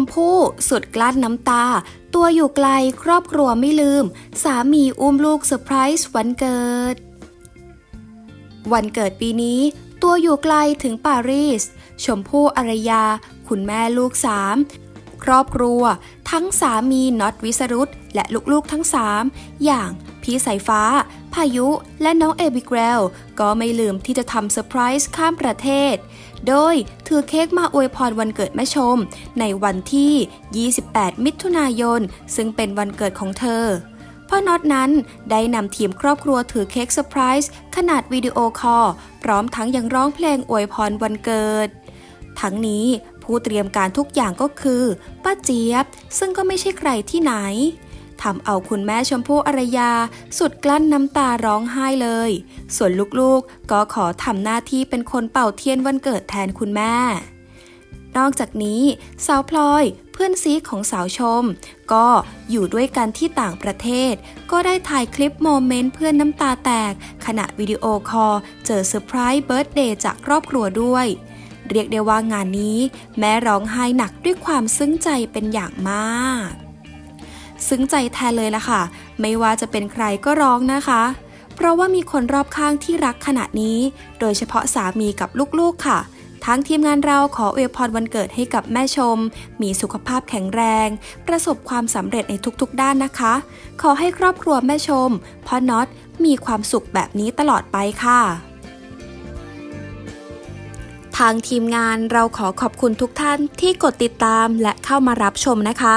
มพู่สุดกลั้นน้ำตา ตัวอยู่ไกลครอบครัวไม่ลืม สามีอุ้มลูกเซอร์ไพรส์วันเกิด วันเกิดปีนี้ ตัวอยู่ไกลถึงปารีส ชมพู่อารยา คุณแม่ลูกสามครอบครัว ทั้งสามีน็อตวิสรุตและลูกๆทั้งสามอย่าง พี่สายฟ้า พายุ และน้องเอบิเกรลก็ไม่ลืมที่จะทำเซอร์ไพรส์ข้ามประเทศ โดยถือเค้กมาอวยพรวันเกิดแม่ชม ในวันที่ 28 มิถุนายน ซึ่งเป็นวันเกิดของเธอพ่อน็อตนั้นได้นำทีมครอบครัวถือเค้กเซอร์ไพรส์ขนาดวิดีโอคอลพร้อมทั้งยังร้องเพลงอวยพรวันเกิด ทั้งนี้ผู้เตรียมการทุกอย่างก็คือ ป้าเจี๊ยบ ซึ่งก็ไม่ใช่ใครที่ไหน ทำเอาคุณแม่ชมพู่อารยา สุดกลั้นน้ำตาร้องไห้เลย ส่วนลูกๆก็ขอทำหน้าที่เป็นคนเป่าเทียนวันเกิดแทนคุณแม่ นอกจากนี้ สาวพลอยเพื่อนซีของสาวชม ก็อยู่ด้วยกันที่ต่างประเทศ ก็ได้ถ่ายคลิปโมเมนต์เพื่อนน้ำตาแตก ขณะวิดีโอคอลเจอเซอร์ไพรส์เบิร์ตเดย์จากครอบครัวด้วยเรียกได้ว่างานนี้ แม่ร้องไห้หนักด้วยความซึ้งใจเป็นอย่างมาก ซึ้งใจแทนเลยล่ะค่ะ ไม่ว่าจะเป็นใครก็ร้องนะคะ เพราะว่ามีคนรอบข้างที่รักขนาดนี้ โดยเฉพาะสามีกับลูกๆค่ะทั้งทีมงานเราขออวยพรวันเกิดให้กับแม่ชม มีสุขภาพแข็งแรง ประสบความสำเร็จในทุกๆ ด้านนะคะ ขอให้ครอบครัวแม่ชมพ่อน็อตมีความสุขแบบนี้ตลอดไปค่ะ ทางทีมงานเราขอขอบคุณทุกท่านที่กดติดตามและเข้ามารับชมนะคะ